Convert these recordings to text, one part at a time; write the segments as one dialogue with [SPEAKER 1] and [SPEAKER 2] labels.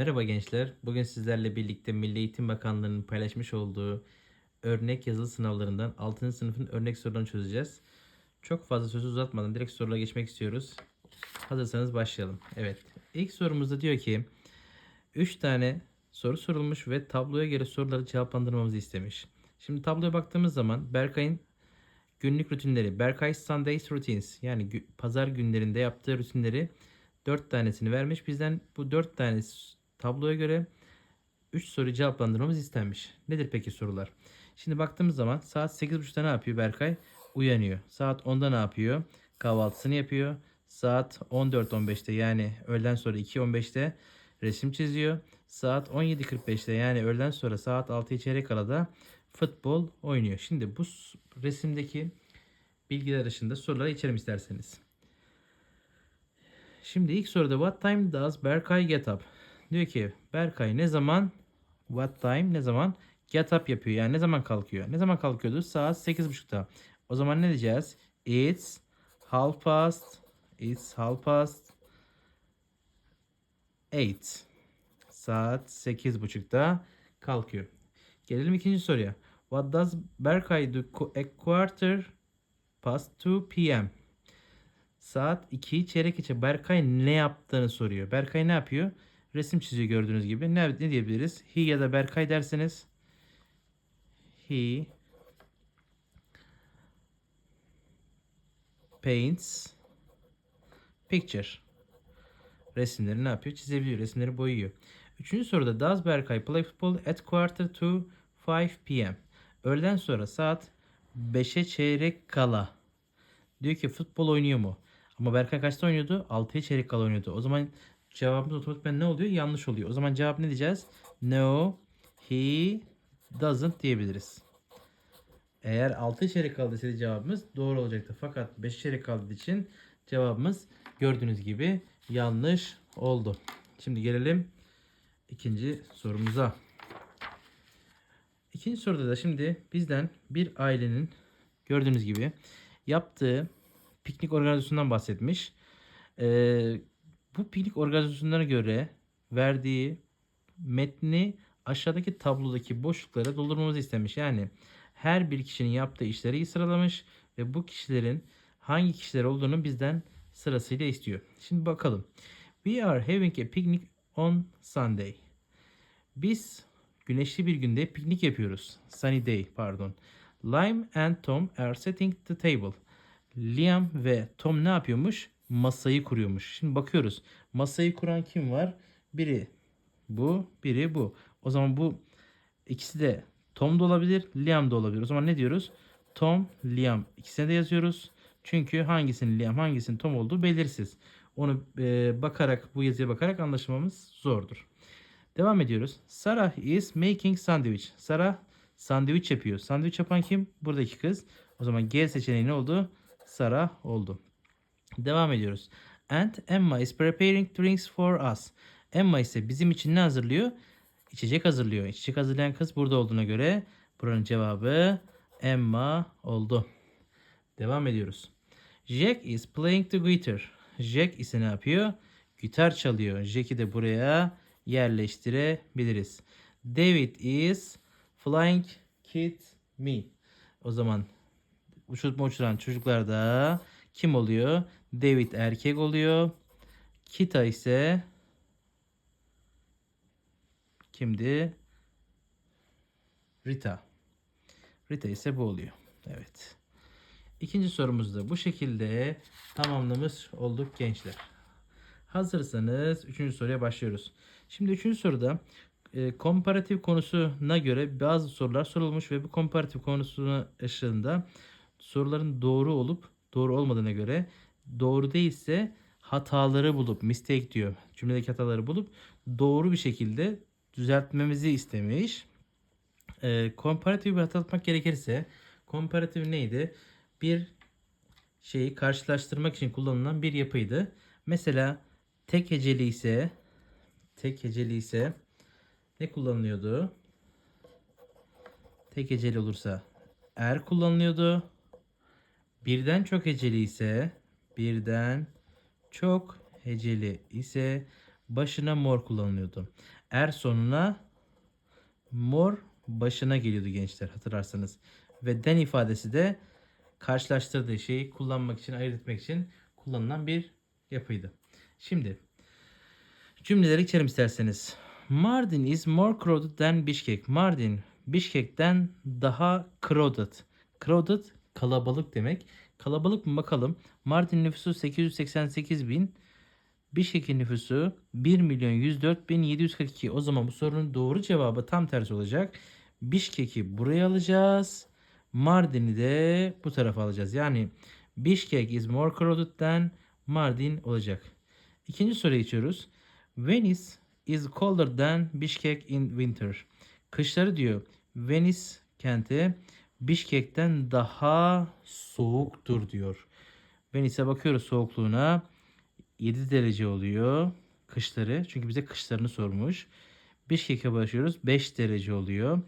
[SPEAKER 1] Merhaba gençler. Bugün sizlerle birlikte Milli Eğitim Bakanlığı'nın paylaşmış olduğu örnek yazılı sınavlarından 6. sınıfın örnek sorularını çözeceğiz. Çok fazla sözü uzatmadan direkt sorulara geçmek istiyoruz. Hazırsanız başlayalım. Evet. İlk sorumuzda diyor ki 3 tane soru sorulmuş ve tabloya göre soruları cevaplandırmamızı istemiş. Şimdi tabloya baktığımız zaman Berkay'ın günlük rutinleri, Berkay Sundays Routines yani pazar günlerinde yaptığı rutinleri 4 tanesini vermiş. Bizden bu 4 tane s- tabloya göre 3 soru cevaplandırmamız istenmiş. Nedir peki sorular? Şimdi baktığımız zaman saat 8.30'da ne yapıyor Berkay? Uyanıyor. Saat 10'da ne yapıyor? Kahvaltısını yapıyor. Saat 14.15'te yani öğleden sonra 2.15'te resim çiziyor. Saat 17.45'te yani öğleden sonra saat 6 çeyrek kala da futbol oynuyor. Şimdi bu resimdeki bilgiler dışında sorulara geçelim isterseniz. Şimdi ilk soruda what time does Berkay get up? Diyor ki Berkay ne zaman what time ne zaman get up yapıyor? Yani ne zaman kalkıyor? Ne zaman kalkıyordu? Saat 8.30'da. O zaman ne diyeceğiz? It's half past it's half past 8. Saat 8.30'da kalkıyor. Gelelim ikinci soruya. What does Berkay do a quarter past 2 p.m. Saat 2 çeyrek geçe Berkay ne yaptığını soruyor. Berkay ne yapıyor? Resim çiziyor gördüğünüz gibi. Ne, ne diyebiliriz? He ya da Berkay derseniz. He paints picture. Resimleri ne yapıyor? Çizebiliyor. Resimleri boyuyor. Üçüncü soruda Does Berkay play football at quarter to 5 p.m. Öğleden sonra saat 5'e çeyrek kala. Diyor ki futbol oynuyor mu? Ama Berkay kaçta oynuyordu? 6'ya çeyrek kala oynuyordu. O zaman cevabımız otomatikman ne oluyor? Yanlış oluyor. O zaman cevap ne diyeceğiz? No, he doesn't diyebiliriz. Eğer 6 çeyrek kaldı deseydi cevabımız doğru olacaktı. Fakat 5 çeyrek kaldığı için cevabımız gördüğünüz gibi yanlış oldu. Şimdi gelelim ikinci sorumuza. İkinci soruda da şimdi bizden bir ailenin gördüğünüz gibi yaptığı piknik organizasyonundan bahsetmiş. Ee, bu piknik organizasyonlarına göre verdiği metni aşağıdaki tablodaki boşluklara doldurmamızı istemiş. Yani her bir kişinin yaptığı işleri sıralamış ve bu kişilerin hangi kişiler olduğunu bizden sırasıyla istiyor. Şimdi bakalım. We are having a picnic on Sunday. Biz güneşli bir günde piknik yapıyoruz. Sunny day pardon. Lime and Tom are setting the table. Liam ve Tom ne yapıyormuş? Masayı kuruyormuş. Şimdi bakıyoruz. Masayı kuran kim var? Biri bu, biri bu. O zaman bu ikisi de Tom da olabilir, Liam da olabilir. O zaman ne diyoruz? Tom, Liam ikisine de yazıyoruz. Çünkü hangisinin Liam, hangisinin Tom olduğu belirsiz. Onu e, bakarak, bu yazıya bakarak anlaşmamız zordur. Devam ediyoruz. Sarah is making sandwich. Sarah sandviç yapıyor. Sandviç yapan kim? Buradaki kız. O zaman G seçeneği ne oldu? Sarah oldu. Devam ediyoruz. And Emma is preparing drinks for us. Emma ise bizim için ne hazırlıyor? İçecek hazırlıyor. İçecek hazırlayan kız burada olduğuna göre buranın cevabı Emma oldu. Devam ediyoruz. Jack is playing the guitar. Jack ise ne yapıyor? Gitar çalıyor. Jack'i de buraya yerleştirebiliriz. David is flying kid me. O zaman uçurtma uçuran çocuklar da kim oluyor? David erkek oluyor. Kita ise kimdi? Rita. Rita ise bu oluyor. Evet. İkinci sorumuzu da bu şekilde tamamlamış olduk gençler. Hazırsanız üçüncü soruya başlıyoruz. Şimdi üçüncü soruda e, komparatif konusuna göre bazı sorular sorulmuş ve bu komparatif konusuna ışığında soruların doğru olup doğru olmadığına göre doğru değilse hataları bulup mistake diyor. Cümledeki hataları bulup doğru bir şekilde düzeltmemizi istemiş. E, komparatif bir hatırlatmak gerekirse komparatif neydi? Bir şeyi karşılaştırmak için kullanılan bir yapıydı. Mesela tek heceli ise tek heceli ise ne kullanılıyordu? Tek heceli olursa er kullanılıyordu. Birden çok heceli ise birden çok heceli ise başına more kullanılıyordu. Er sonuna more başına geliyordu gençler hatırlarsanız. Ve den ifadesi de karşılaştırdığı şeyi kullanmak için, ayırt etmek için kullanılan bir yapıydı. Şimdi cümleleri içerim isterseniz. Mardin is more crowded than Bishkek. Mardin Bişkek'ten daha crowded. Crowded kalabalık demek. Kalabalık mı bakalım. Mardin nüfusu 888 bin. Bişkek'in nüfusu 1 milyon 104 bin 742. O zaman bu sorunun doğru cevabı tam tersi olacak. Bişkek'i buraya alacağız. Mardin'i de bu tarafa alacağız. Yani Bişkek is more crowded than Mardin olacak. İkinci soruya geçiyoruz. Venice is colder than Bishkek in winter. Kışları diyor Venice kenti Bişkek'ten daha soğuktur diyor. Venice'e bakıyoruz soğukluğuna. 7 derece oluyor kışları. Çünkü bize kışlarını sormuş. Bişkek'e başlıyoruz. 5 derece oluyor.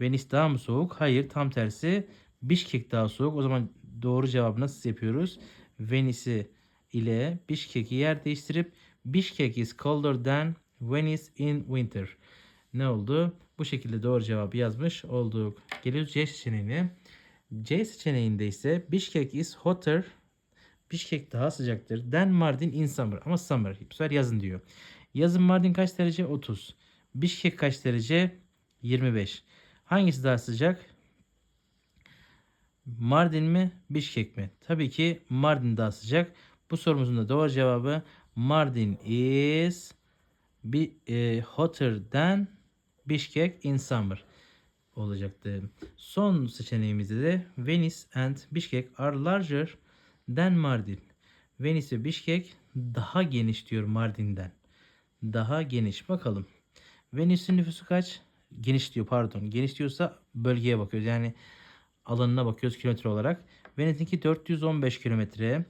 [SPEAKER 1] Venice daha mı soğuk? Hayır tam tersi. Bişkek daha soğuk. O zaman doğru cevabı nasıl yapıyoruz? Venice ile Bişkek'i yer değiştirip Bişkek is colder than Venice in winter. Ne oldu? Bu şekilde doğru cevabı yazmış olduk. Geliyoruz C seçeneğine. C seçeneğinde ise Bişkek is hotter. Bişkek daha sıcaktır. Than Mardin in summer. Ama summer. Bu sefer yazın diyor. Yazın Mardin kaç derece? 30. Bişkek kaç derece? 25. Hangisi daha sıcak? Mardin mi? Bişkek mi? Tabii ki Mardin daha sıcak. Bu sorumuzun da doğru cevabı Mardin is be, e, hotter than Bishkek in summer olacaktı. Son seçeneğimizde de Venice and Bishkek are larger than Mardin. Venice ve Bishkek daha geniş diyor Mardin'den. Daha geniş. Bakalım. Venice'in nüfusu kaç? Geniş diyor pardon. Geniş diyorsa bölgeye bakıyoruz. Yani alanına bakıyoruz kilometre olarak. Venice'inki 415 kilometre.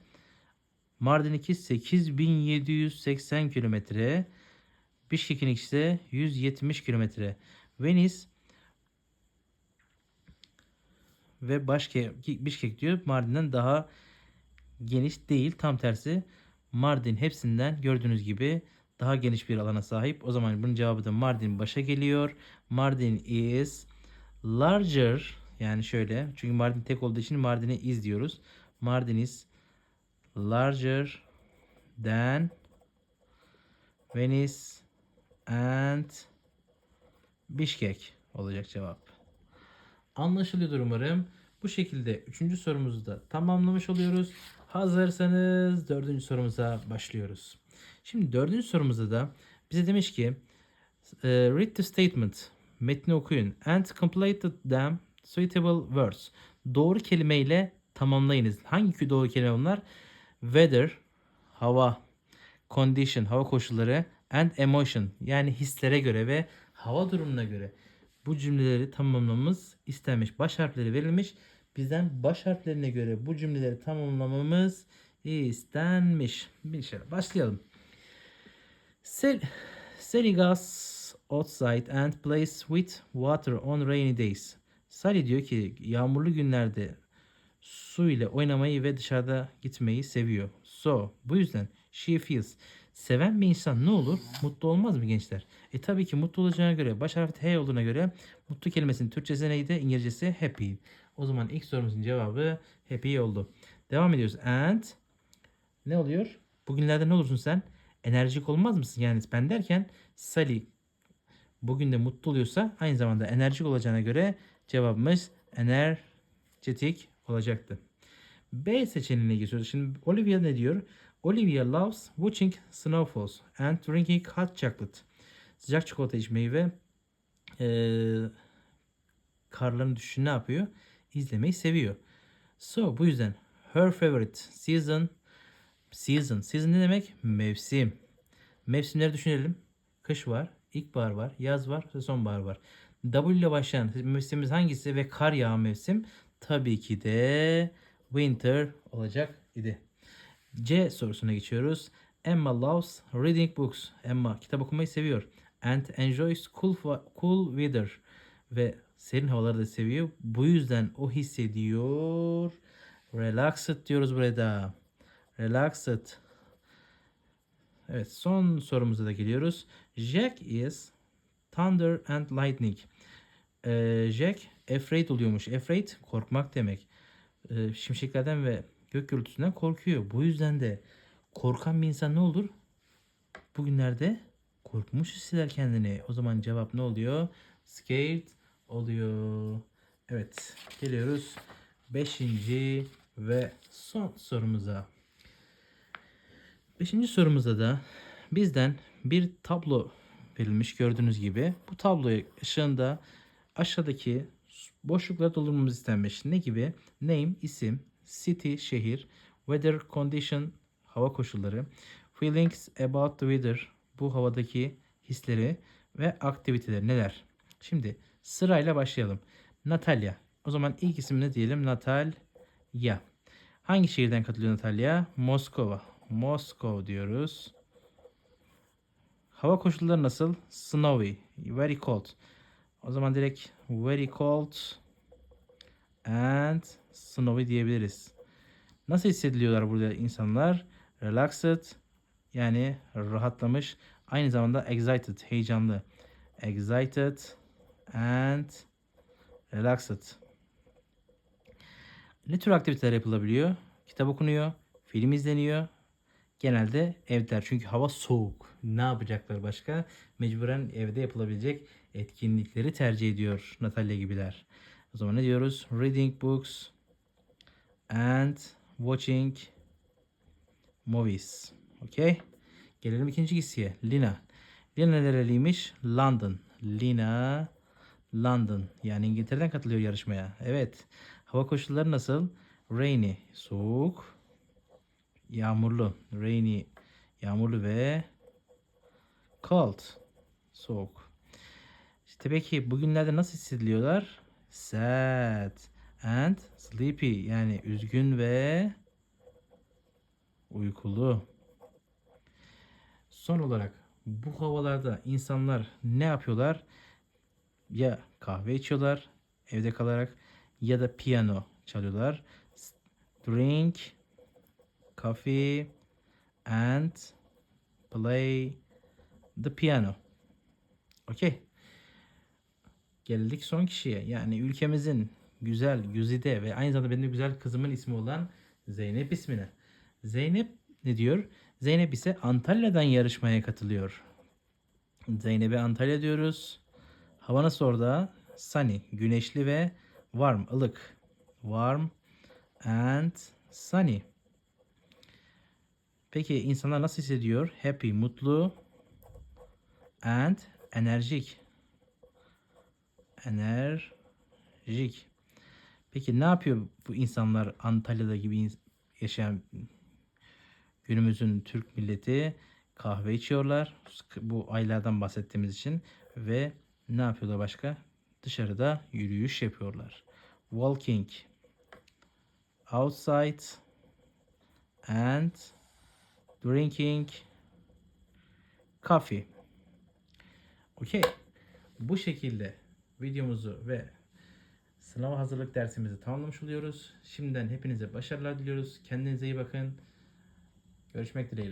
[SPEAKER 1] Mardin'inki 8780 kilometre. Bişkek'in ise 170 kilometre. Venice ve Başkek, Bişkek diyor Mardin'den daha geniş değil. Tam tersi Mardin hepsinden gördüğünüz gibi daha geniş bir alana sahip. O zaman bunun cevabı da Mardin başa geliyor. Mardin is larger yani şöyle çünkü Mardin tek olduğu için Mardin'e is diyoruz. Mardin is larger than Venice and Bişkek olacak cevap. Anlaşılıyordur umarım. Bu şekilde üçüncü sorumuzu da tamamlamış oluyoruz. Hazırsanız dördüncü sorumuza başlıyoruz. Şimdi dördüncü sorumuzda da bize demiş ki e, read the statement metni okuyun and complete them suitable words. Doğru kelimeyle tamamlayınız. Hangi doğru kelime bunlar? Weather, hava, condition, hava koşulları and emotion yani hislere göre ve hava durumuna göre bu cümleleri tamamlamamız istenmiş. Baş harfleri verilmiş. Bizden baş harflerine göre bu cümleleri tamamlamamız istenmiş. Bir şey başlayalım. Sel Sally goes outside and plays with water on rainy days. Sally diyor ki yağmurlu günlerde su ile oynamayı ve dışarıda gitmeyi seviyor. So bu yüzden she feels Seven bir insan ne olur? Mutlu olmaz mı gençler? E tabii ki mutlu olacağına göre, baş harfi H olduğuna göre mutlu kelimesinin Türkçesi neydi? İngilizcesi happy. O zaman ilk sorumuzun cevabı happy oldu. Devam ediyoruz. And ne oluyor? Bugünlerde ne olursun sen? Enerjik olmaz mısın? Yani ben derken Sally bugün de mutlu oluyorsa aynı zamanda enerjik olacağına göre cevabımız energetik olacaktı. B seçeneğine geçiyoruz. Şimdi Olivia ne diyor? Olivia loves watching snowfalls and drinking hot chocolate. Sıcak çikolata içmeyi ve e, karların düşüşünü ne yapıyor? İzlemeyi seviyor. So bu yüzden her favorite season season season ne demek? Mevsim. Mevsimleri düşünelim. Kış var, ilkbahar var, yaz var ve sonbahar var. W ile başlayan mevsimimiz hangisi ve kar yağan mevsim? Tabii ki de winter olacak idi. C sorusuna geçiyoruz. Emma loves reading books. Emma kitap okumayı seviyor. And enjoys cool, cool weather. Ve serin havaları da seviyor. Bu yüzden o hissediyor. Relaxed diyoruz burada. Relaxed. Evet son sorumuza da geliyoruz. Jack is thunder and lightning. Ee, Jack afraid oluyormuş. Afraid korkmak demek. Ee, şimşeklerden ve gök gürültüsünden korkuyor. Bu yüzden de korkan bir insan ne olur? Bugünlerde korkmuş hisseder kendini. O zaman cevap ne oluyor? Scared oluyor. Evet geliyoruz. Beşinci ve son sorumuza. Beşinci sorumuzda da bizden bir tablo verilmiş gördüğünüz gibi. Bu tablo ışığında aşağıdaki boşlukları doldurmamız istenmiş. Ne gibi? Name, isim, city, şehir, weather condition, hava koşulları, feelings about the weather, bu havadaki hisleri ve aktiviteler neler? Şimdi sırayla başlayalım. Natalya. O zaman ilk ismini diyelim Natalya. Hangi şehirden katılıyor Natalya? Moskova. Moskova diyoruz. Hava koşulları nasıl? Snowy. Very cold. O zaman direkt very cold and snowy diyebiliriz. Nasıl hissediliyorlar burada insanlar? Relaxed yani rahatlamış. Aynı zamanda excited, heyecanlı. Excited and relaxed. Ne tür aktiviteler yapılabiliyor? Kitap okunuyor, film izleniyor. Genelde evdeler çünkü hava soğuk. Ne yapacaklar başka? Mecburen evde yapılabilecek etkinlikleri tercih ediyor Natalya gibiler. O zaman ne diyoruz? Reading books and watching movies. Okay? Gelelim ikinci kişiye. Lina. Lina nereliymiş? London. Lina London. Yani İngiltere'den katılıyor yarışmaya. Evet. Hava koşulları nasıl? Rainy. Soğuk. Yağmurlu. Rainy. Yağmurlu ve cold. Soğuk. İşte peki bugünlerde nasıl hissediliyorlar? Sad and sleepy. Yani üzgün ve uykulu. Son olarak bu havalarda insanlar ne yapıyorlar? Ya kahve içiyorlar evde kalarak ya da piyano çalıyorlar. Drink coffee and play the piano. Okay. Geldik son kişiye. Yani ülkemizin güzel, güzide ve aynı zamanda benim güzel kızımın ismi olan Zeynep ismine. Zeynep ne diyor? Zeynep ise Antalya'dan yarışmaya katılıyor. Zeynep'e Antalya diyoruz. Hava nasıl orada? Sunny, güneşli ve warm, ılık. Warm and sunny. Peki insanlar nasıl hissediyor? Happy, mutlu and enerjik. Enerjik. Peki ne yapıyor bu insanlar Antalya'da gibi yaşayan günümüzün Türk milleti? Kahve içiyorlar. Bu aylardan bahsettiğimiz için ve ne yapıyorlar başka? Dışarıda yürüyüş yapıyorlar. Walking outside and drinking coffee. Okey. Bu şekilde videomuzu ve sınava hazırlık dersimizi tamamlamış oluyoruz. Şimdiden hepinize başarılar diliyoruz. Kendinize iyi bakın. Görüşmek dileğiyle.